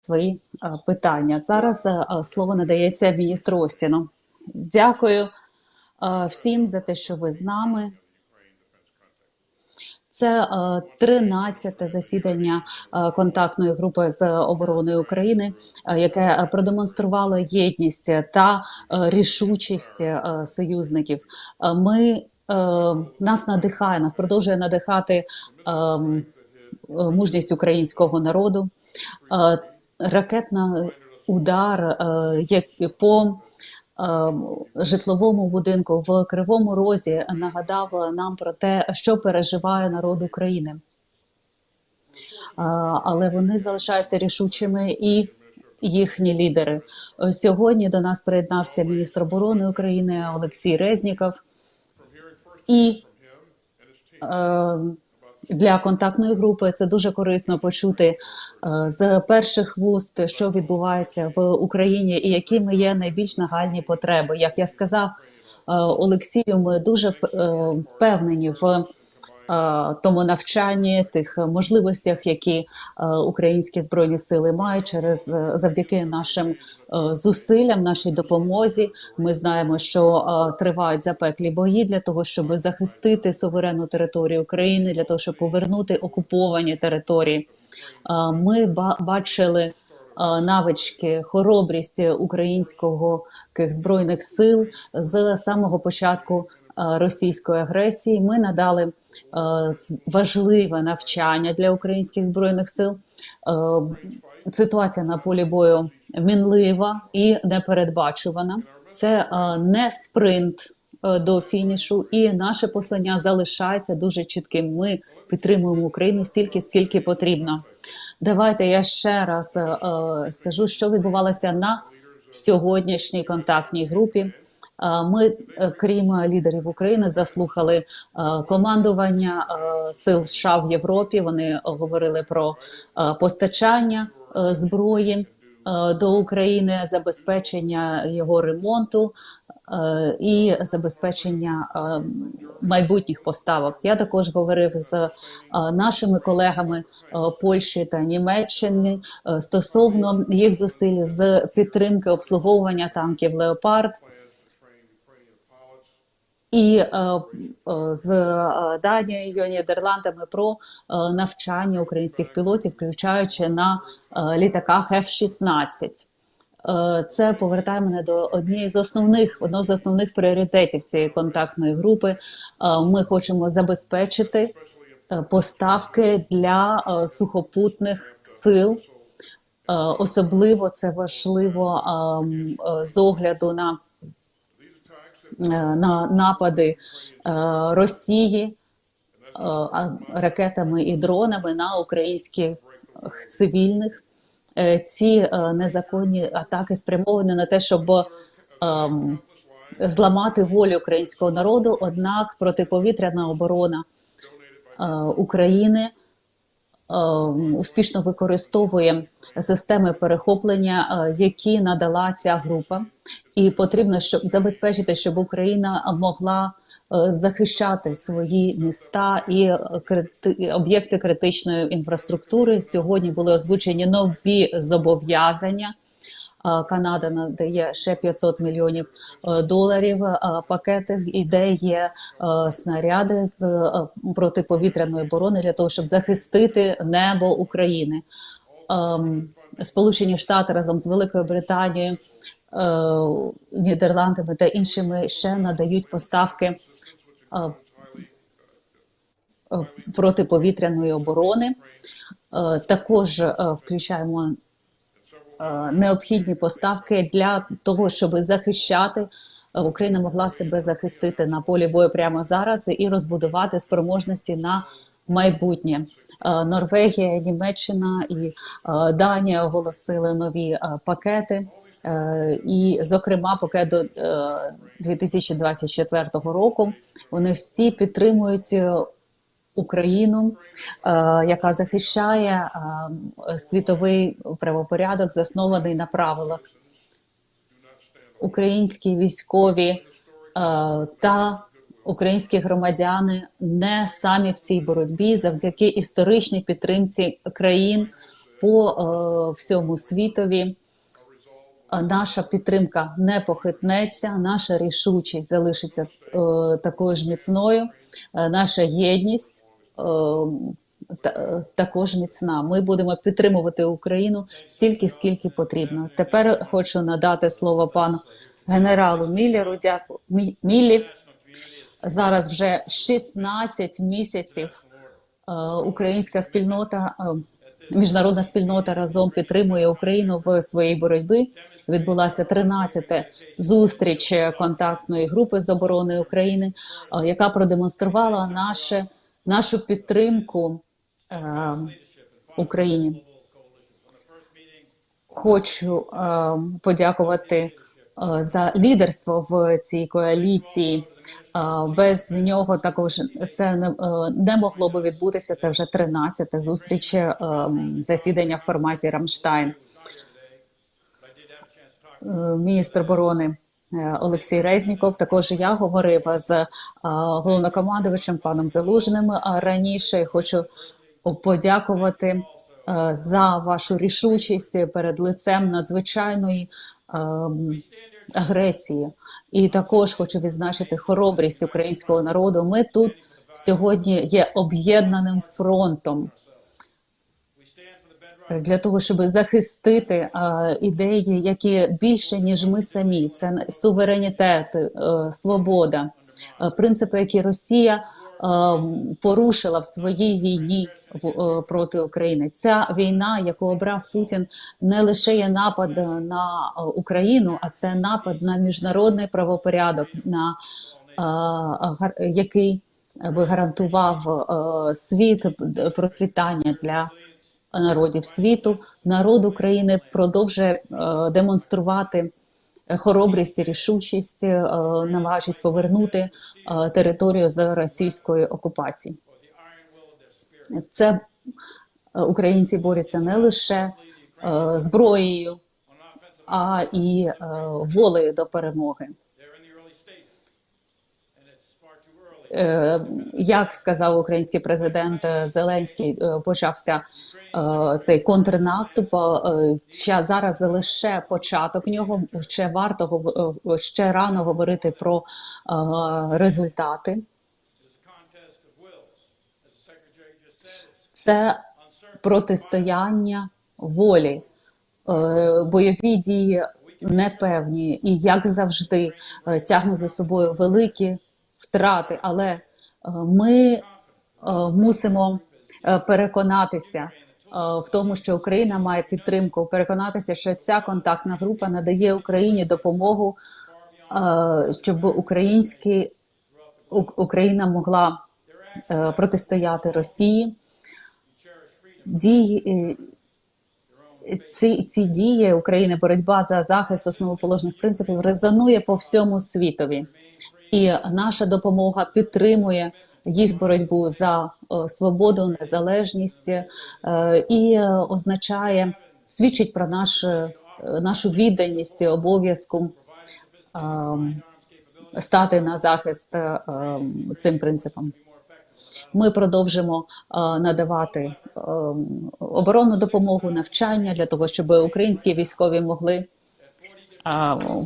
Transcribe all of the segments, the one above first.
свої е, питання. Зараз е, е, слово надається міністру Остіну. Дякую всім за те, що ви з нами. Це 13-те засідання контактної групи з оборони України, яке продемонструвало єдність та рішучість союзників. Ми нас надихає, нас продовжує надихати ем, мужність українського народу. Е, Ракетна удар е, по е, житловому будинку в Кривому Розі нагадав нам про те, що переживає народ України. Е, Але вони залишаються рішучими і їхні лідери. Е, Сьогодні до нас приєднався міністр оборони України Олексій Резніков. І е, для контактної групи це дуже корисно почути е, з перших вуст, що відбувається в Україні, і якими є найбільш нагальні потреби. Як я сказав е, Олексію, ми дуже е, впевнені в тому навчанні, тих можливостях, які е, українські збройні сили мають через е, завдяки нашим е, зусиллям, нашій допомозі. Ми знаємо, що е, тривають запеклі бої для того, щоб захистити суверенну територію України, для того, щоб повернути окуповані території. Е, Ми бачили е, навички, хоробрість українського збройних сил з самого початку е, російської агресії. Ми надали е, важливе навчання для українських збройних сил. Е, Ситуація на полі бою мінлива і непередбачувана. Це е, не спринт е, до фінішу, і наше послання залишається дуже чітким. Ми підтримуємо Україну стільки, скільки потрібно. Давайте я ще раз е, е, скажу, що відбувалося на сьогоднішній контактній групі. Е, Ми, е, крім лідерів України, заслухали е, командування сил США в Європі. Вони говорили про постачання зброї до України, забезпечення його ремонту і забезпечення майбутніх поставок. Я також говорив з нашими колегами Польщі та Німеччини стосовно їх зусиль з підтримки обслуговування танків Леопард. І е, е, з е, Данією, Нідерландами про навчання українських пілотів, включаючи на літаках F-16. Е, Це повертає мене до однієї з основних одного з основних пріоритетів цієї контактної групи. Ми хочемо забезпечити поставки для сухопутних сил. Особливо це важливо е, м, е, з огляду на на напади е, Росії е, ракетами і дронами на українських цивільних. Е, Ці е, незаконні атаки спрямовані на те, щоб зламати волю українського народу. Однак протиповітряна оборона е, України е, успішно використовує системи перехоплення, е, які надала ця група, і потрібно щоб забезпечити, щоб Україна могла е, захищати свої міста і е, крити- об'єкти критичної інфраструктури. Сьогодні були озвучені нові зобов'язання. Канада надає ще 500 мільйонів е, доларів е, пакети, і є е, снаряди з протиповітряної оборони для того, щоб захистити небо України. Ем, Сполучені Штати разом з Великою Британією, Нідерландами та іншими ще надають поставки протиповітряної оборони. Також включаємо необхідні поставки для того, щоб захищати. е, Україна могла себе захистити на полі бою прямо зараз і розбудувати спроможності на майбутнє. Е, Норвегія, Німеччина і е, Данія оголосили нові е, пакети. Е, І, зокрема, пакет до е, 2024 року вони всі підтримують е, Україну, е, яка захищає е, світовий правопорядок, заснований на правилах. Українські військові е, та українські громадяни не самі в цій боротьбі завдяки історичній підтримці країн по всьому світові. Наша підтримка не похитнеться, наша рішучість залишиться е, такою ж міцною, е, наша єдність також міцна. Ми будемо підтримувати Україну стільки, скільки потрібно. Тепер хочу надати слово пану генералу Міллеру. Дякую Мі- Міллі. Зараз вже 16 місяців е, українська спільнота, е, міжнародна спільнота разом підтримує Україну в своїй боротьбі. Відбулася 13 зустріч контактної групи з оборони України, е, яка продемонструвала наше, нашу підтримку е, Україні. Хочу е, подякувати е, за лідерство в цій коаліції. Е, без нього також це не, е, не могло би відбутися. Це вже 13-те зустріч засідання в форматі Рамштайн. Міністр оборони Олексій Резніков. Також я говорив з е, головнокомандувачем паном Залужним е, раніше. Хочу подякувати е, за вашу рішучість перед лицем надзвичайної ем, агресії. І також хочу відзначити хоробрість українського народу. Ми тут сьогодні є об'єднаним фронтом для того, щоб захистити е, ідеї, які більше ніж ми самі. Це суверенітет, е, свобода, е, принципи, які Росія порушила в своїй війні в, проти України. Ця війна, яку обрав Путін, не лише є напад на Україну, а це напад на міжнародний правопорядок, на гар- який би гарантував світ процвітання для народів світу. Народ України продовжує е, демонструвати е, хоробрість і рішучість, е, намагаючись повернути територію з російської окупації. Це українці борються не лише зброєю, а і волею до перемоги. Е, Як сказав український президент е, Зеленський, е, почався цей контрнаступ. Ще зараз лише початок нього. Ще варто ще рано говорити про результати. Це протистояння волі, бойові дії непевні і, як завжди, е, тягнуть за собою великі втрати. Але е, ми е, мусимо е, переконатися в тому, що Україна має підтримку, переконатися, що ця контактна група надає Україні допомогу, щоб українські Україна могла протистояти Росії. Дії ці, ці дії України, боротьба за захист основоположних принципів резонує по всьому світові, і наша допомога підтримує їх боротьбу за е, свободу, незалежність е, і означає, свідчить про наш, е, нашу відданість обов'язку ем, стати на захист ем, цим принципам. Ми продовжимо надавати е, оборонну допомогу, навчання для того, щоб українські військові могли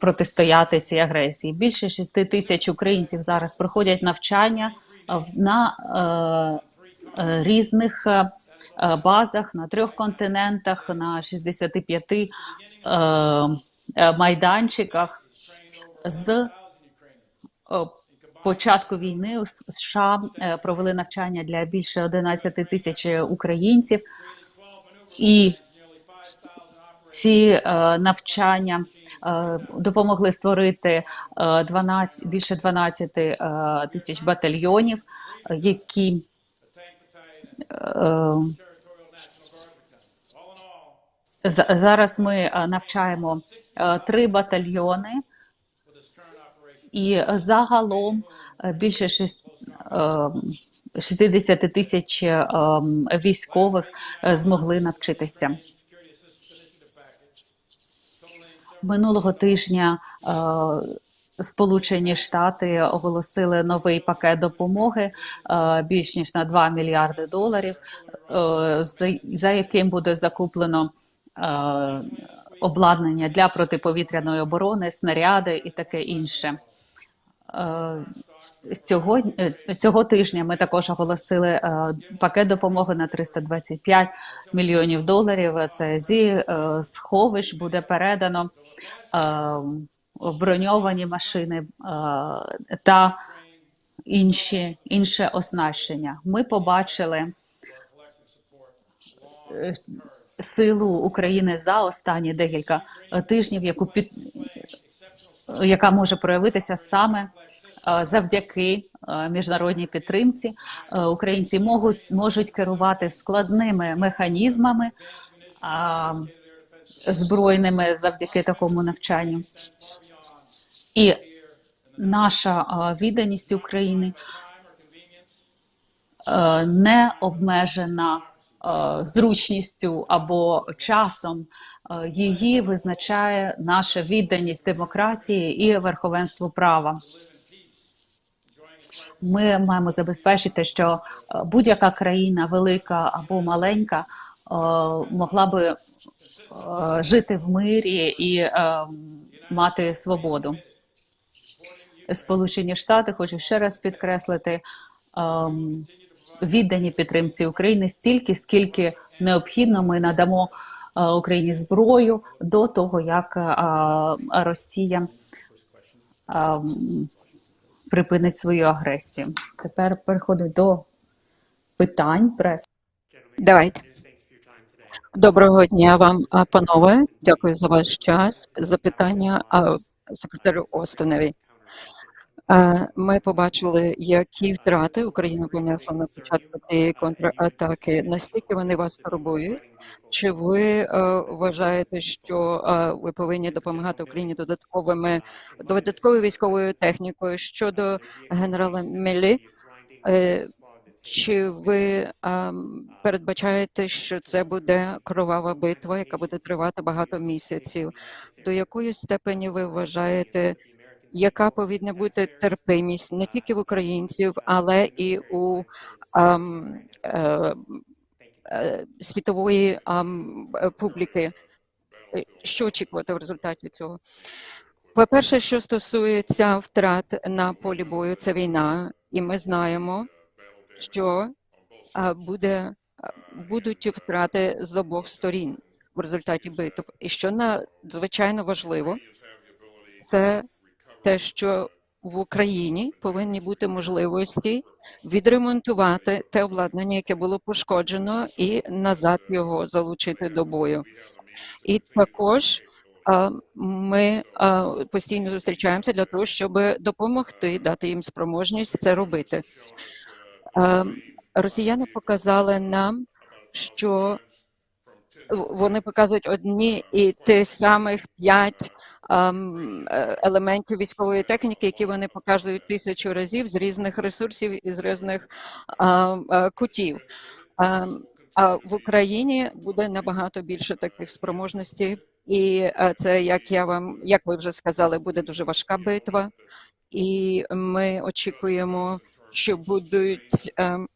протистояти цій агресії. Більше 6 тисяч українців зараз проходять навчання на е, е, різних е, базах на трьох континентах, на 65 е, е, майданчиках з початку війни у США провели навчання для більше 11 тисяч українців, і ці е, навчання е, допомогли створити е, 12, більше 12 е, тисяч батальйонів, е, які е, за- зараз ми е, навчаємо е, три батальйони, і е, загалом е, більше шест- е, 60 тисяч е, військових е, змогли навчитися. Минулого тижня е, Сполучені Штати оголосили новий пакет допомоги е, більш ніж на 2 мільярди доларів, е, за, яким буде закуплено обладнання для протиповітряної оборони, снаряди і таке інше. Сьогодні е, цього тижня ми також оголосили е, пакет допомоги на 325 мільйонів доларів. Це зі е, сховищ буде передано броньовані машини та інші інше оснащення. Ми побачили силу України за останні декілька тижнів, яку під яка може проявитися саме завдяки міжнародній підтримці. Українці можуть можуть керувати складними механізмами збройними завдяки такому навчанню. І наша відданість України не обмежена зручністю або часом. Її визначає наша відданість демократії і верховенству права. Ми маємо забезпечити, що е, будь-яка країна, велика або маленька, е, могла би е, жити в мирі і мати свободу. Сполучені Штати хочу ще раз підкреслити віддані підтримці України стільки, скільки необхідно, ми надамо Україні зброю до того, як Росія припинить свою агресію. Тепер переходимо до питань прес. Давайте. Доброго дня вам, панове. Дякую за ваш час. Запитання питання секретарю Остинові. Е, Ми побачили, які втрати Україна понесла на початку цієї контратаки. Наскільки вони вас турбують? Чи ви е, вважаєте, що е, ви повинні допомагати Україні додатковими додатковою військовою технікою щодо генерала Мелі? Чи ви ем, передбачаєте, що це буде кровава битва, яка буде тривати багато місяців? До якої степені ви вважаєте, яка повинна бути терпимість не тільки в українців, але і у ем, е, е, світової ем, е, публіки? Е, Що очікувати в результаті цього? По-перше, що стосується втрат на полі бою, це війна, і ми знаємо, що буде, будуть втрати з обох сторін в результаті битв. І що надзвичайно важливо, це те, що в Україні повинні бути можливості відремонтувати те обладнання, яке було пошкоджено, і назад його залучити до бою. І також ми постійно зустрічаємося для того, щоб допомогти, дати їм спроможність це робити. Росіяни показали нам, що вони показують одні і ті самих п'ять ем, е, елементів військової техніки, які вони показують тисячу разів з різних ресурсів і з різних ем, кутів. Ем, а в Україні буде набагато більше таких спроможностей, і е, це, як я вам, як ви вже сказали, буде дуже важка битва, і ми очікуємо, що будуть. ем,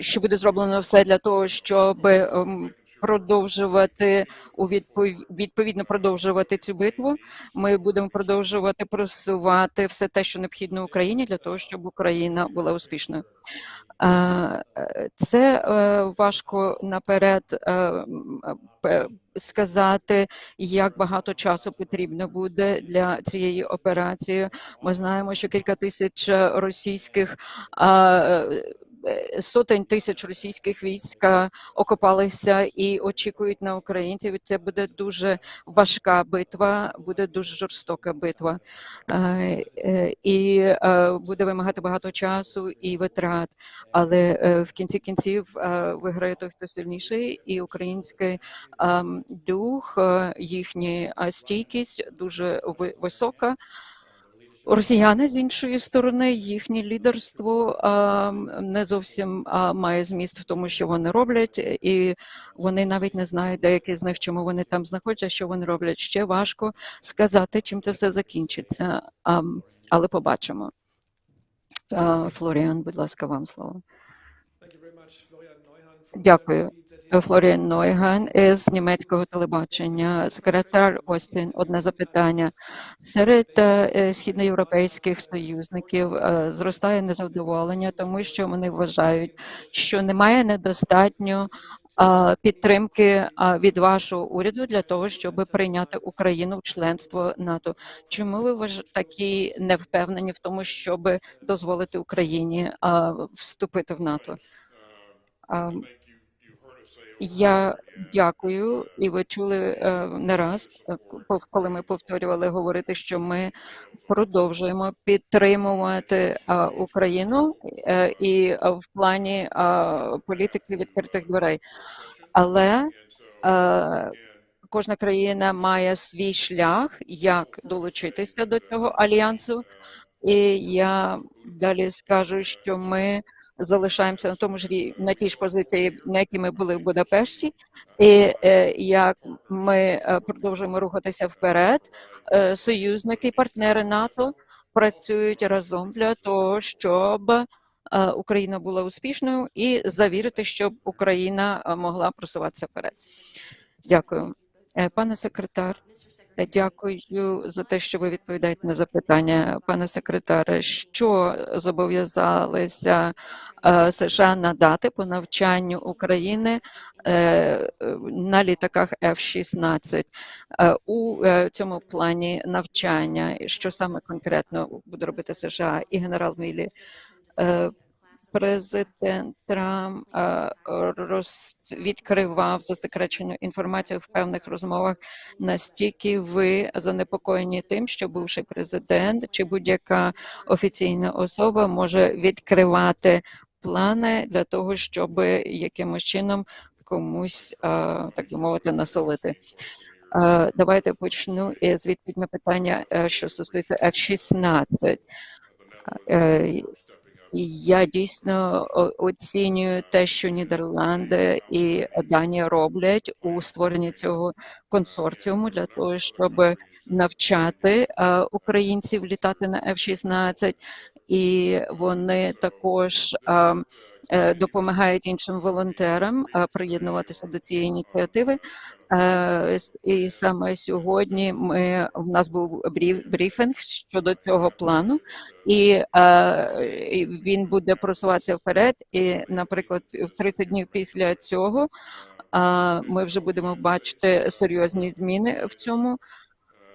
що буде зроблено все для того, щоб ем, продовжувати у відпов- відповідно продовжувати цю битву. Ми будемо продовжувати просувати все те, що необхідно Україні, для того, щоб Україна була успішною. Е, е, Це е, важко наперед е, е, сказати, як багато часу потрібно буде для цієї операції. Ми знаємо, що кілька тисяч російських сотень тисяч російських військ окопалися і очікують на українців. Це буде дуже важка битва, буде дуже жорстока битва, Е, е, і е, буде вимагати багато часу і витрат. Але е, в кінці кінців е, виграє той, хто сильніший, і український ем, дух, е, їхня е, стійкість дуже ви- висока. Росіяни з іншої сторони, їхнє лідерство а, не зовсім а, має зміст в тому, що вони роблять, і вони навіть не знають деякі з них, чому вони там знаходяться, що вони роблять. Ще важко сказати, чим це все закінчиться, а, але побачимо. А, Флоріан, будь ласка, вам слово. Дякую. Флоріан Нойган із німецького телебачення. Секретар Остін, одне запитання. Серед е, східноєвропейських союзників е, зростає незадоволення, тому що вони вважають, що немає недостатньо підтримки від вашого уряду для того, щоб прийняти Україну в членство НАТО. Чому ви такі не впевнені в тому, щоб дозволити Україні вступити в НАТО? Я дякую, і ви чули е, не раз, е, коли ми повторювали говорити, що ми продовжуємо підтримувати Україну е, і в плані політики відкритих дверей. Але кожна країна має свій шлях, як долучитися до цього альянсу. І я далі скажу, що ми залишаємося на тому ж на тій ж позиції, на якій ми були в Будапешті, і е, як ми е, продовжуємо рухатися вперед, е, союзники партнери НАТО працюють разом для того, щоб Україна була успішною і завірити, щоб Україна могла просуватися вперед. Дякую, пане секретар. Дякую за те, що ви відповідаєте на запитання, пане секретаре. Що зобов'язалися е, США надати по навчанню України е, на літаках F-16 Е, у цьому плані навчання? Що саме конкретно буде робити США і генерал Мілі? Президент Трамп е, роз... відкривав засекречену інформацію в певних розмовах. Настільки ви занепокоєні тим, що бувший президент чи будь-яка офіційна особа може відкривати плани для того, щоб якимось чином комусь, е, так би мовити, насолити. Е, Давайте почну із відповідь на питання, що стосується F-16. Я дійсно оцінюю те, що Нідерланди і Данія роблять у створенні цього консорціуму для того, щоб навчати е, українців літати на F-16, і вони також е, допомагають іншим волонтерам приєднуватися до цієї ініціативи. Е, І саме сьогодні ми в нас був брифінг щодо цього плану і, він буде просуватися вперед. І, наприклад, в 30 днів після цього ми вже будемо бачити серйозні зміни в цьому.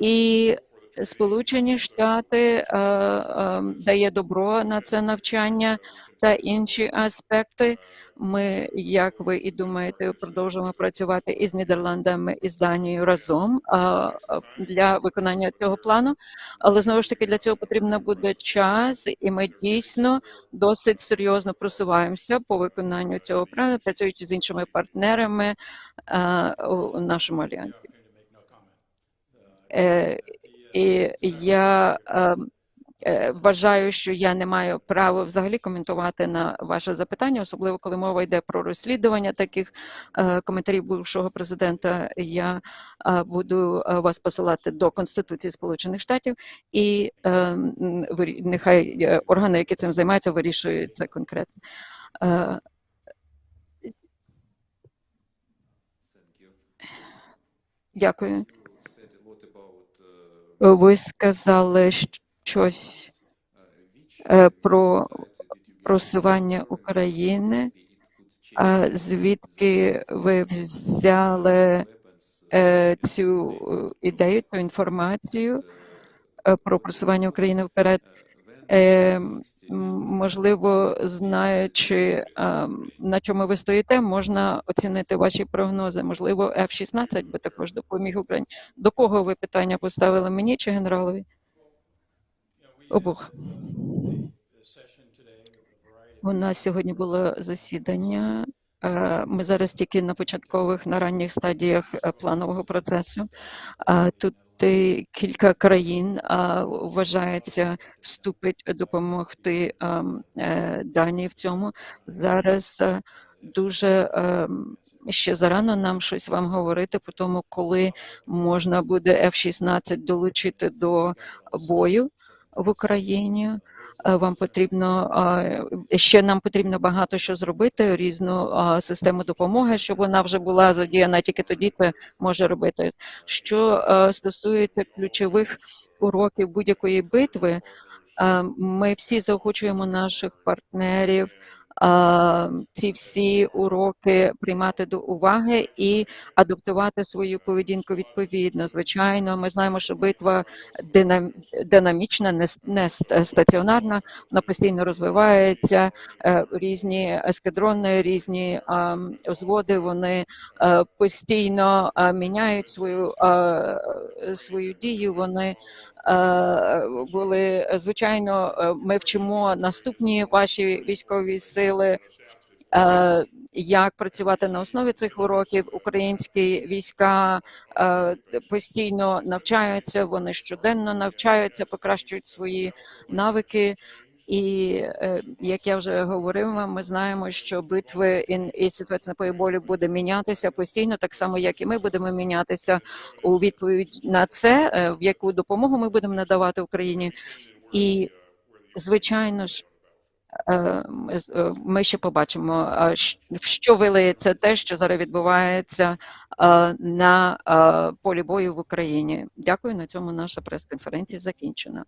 І Сполучені Штати е, е, дає добро на це навчання та інші аспекти. Ми, як ви і думаєте, продовжуємо працювати із Нідерландами і з Данією разом для виконання цього плану. Але знову ж таки для цього потрібно буде час, і ми дійсно досить серйозно просуваємося по виконанню цього плану, працюючи з іншими партнерами е, у нашому альянсі. І я е, е, вважаю, що я не маю права взагалі коментувати на ваше запитання, особливо коли мова йде про розслідування таких е, коментарів бувшого президента. Я е, буду вас посилати до Конституції Сполучених Штатів, і е, вирі- нехай органи, які цим займаються, вирішують це конкретно. Дякую. Ви сказали щось е, про просування України. А звідки ви взяли е, цю е, ідею, цю інформацію е, про просування України вперед? Е, Можливо, знаючи, на чому ви стоїте, можна оцінити ваші прогнози. Можливо, F-16 би також допоміг Україні. До кого ви питання поставили мені чи генералові? Обох. У нас сьогодні було засідання. Е, Ми зараз тільки на початкових на ранніх стадіях е, планового процесу. Тут бути кілька країн, а, вважається, вступить допомогти а, е, Данії в цьому. Зараз А, дуже а, ще зарано нам щось вам говорити, по тому, коли можна буде F-16 долучити до бою в Україні. Е, Вам потрібно е, ще нам потрібно багато що зробити, різну систему допомоги, щоб вона вже була задіяна. Тільки тоді це може робити. Що е, стосується ключових уроків будь-якої битви, ми всі заохочуємо наших партнерів. Ці всі уроки приймати до уваги і адаптувати свою поведінку відповідно. Звичайно, ми знаємо, що битва динам- динамічна, не, стаціонарна, вона постійно розвивається. е, Різні ескадрони, різні а, взводи, вони е, постійно міняють свою, свою дію. Вони були звичайно. е, Ми вчимо наступні ваші військові сили. е, Як працювати на основі цих уроків? Українські війська е, постійно навчаються, вони щоденно навчаються, покращують свої навики. І е, як я вже говорив вам, ми знаємо, що битви і, ситуація на полі бою буде мінятися постійно, так само як і ми будемо мінятися у відповідь на це, е, в яку допомогу ми будемо надавати Україні. І звичайно ж, е, ми ще побачимо, що вилиється те, що зараз відбувається на полі бою в Україні. Дякую. На цьому наша прес-конференція закінчена.